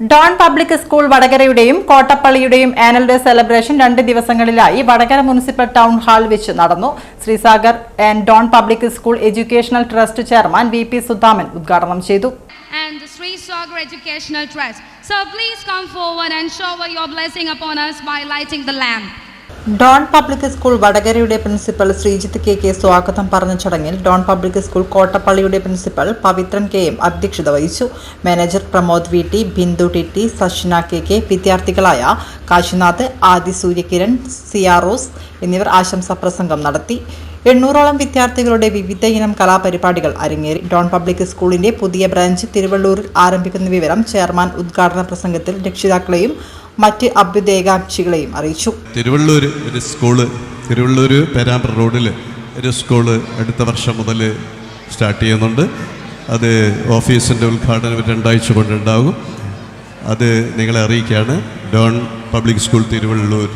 Don public school വടകരയുടെയും കോട്ടപ്പള്ളിയുടെയും annual day celebration രണ്ട് ദിവസങ്ങളിലായി വടകര മുനിസിപ്പൽ ടൗൺ ഹാൾ വെച്ച് നടന്നു Sreesagar and Don public school educational trust chairman V P Sudhaman ഉദ്ഘാടനം ചെയ്തു and the Sri Sagar Educational Trust. So please come forward and shower your blessing upon us by lighting the lamp. Don public school വടകരയുടെ principal Sreejith K K സ്വാഗതം പറഞ്ഞ ചടങ്ങിൽ Don public school കോട്ടപ്പള്ളിയുടെ principal Pavithran K M അധ്യക്ഷത വഹിച്ചു. Manager Pramod V T Bindu T T Sashina K K വിദ്യാർത്ഥികളായ Kashinath Aadi Suryakiran Siyarose എന്നിവർ ആശംസാ പ്രസംഗം നടത്തി. എണ്ണൂറോളം വിദ്യാർത്ഥികളുടെ വിവിധ ഇനം കലാപരിപാടികൾ അരങ്ങേറി. ഡോൺ പബ്ലിക് സ്കൂളിന്റെ പുതിയ ബ്രാഞ്ച് തിരുവള്ളൂരിൽ ആരംഭിക്കുന്ന വിവരം ചെയർമാൻ ഉദ്ഘാടന പ്രസംഗത്തിൽ രക്ഷിതാക്കളെയും മറ്റ് അഭ്യുദയകാംക്ഷികളെയും അറിയിച്ചു. തിരുവള്ളൂർ ഒരു സ്കൂൾ തിരുവള്ളൂർ പേരാമ്പ്ര റോഡിൽ ഒരു സ്കൂൾ അടുത്ത വർഷം മുതൽ സ്റ്റാർട്ട് ചെയ്യുന്നുണ്ട്. അത് ഓഫീസിന്റെ ഉദ്ഘാടനം രണ്ടാഴ്ച കൊണ്ടുണ്ടാകും. അത് നിങ്ങളെ അറിയിക്കുകയാണ്. Don public school Thiruvallur.